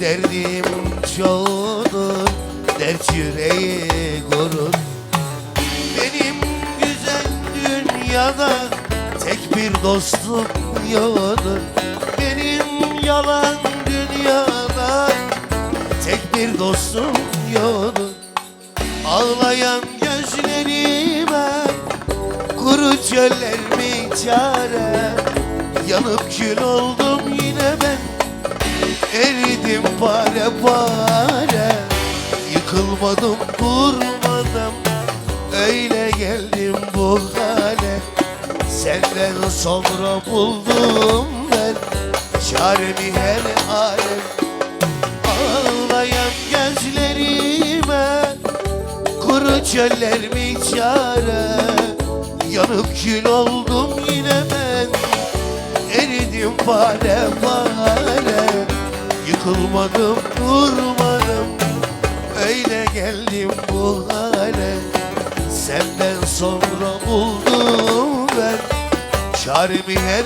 Derdim çoğudur Dert yüreği gurur. Benim güzel dünyada Tek bir dostum yoktur Benim yalan dünyada Tek bir dostum yoktur Ağlayan gözlerime Kuru çöller mi çare. Yanıp kül oldum yine ben Eridim pare pare Yıkılmadım durmadım. Öyle geldim bu hale. Senden sonra buldum ben Çaremi her alem Ağlayan gözlerime Kuru çöller mi çare? Yanıp kül oldum yine ben. Eridim pare pare Yıkılmadım durmadım. Öyle geldim bu hale. Senden sonra buldum ben. Çaremi her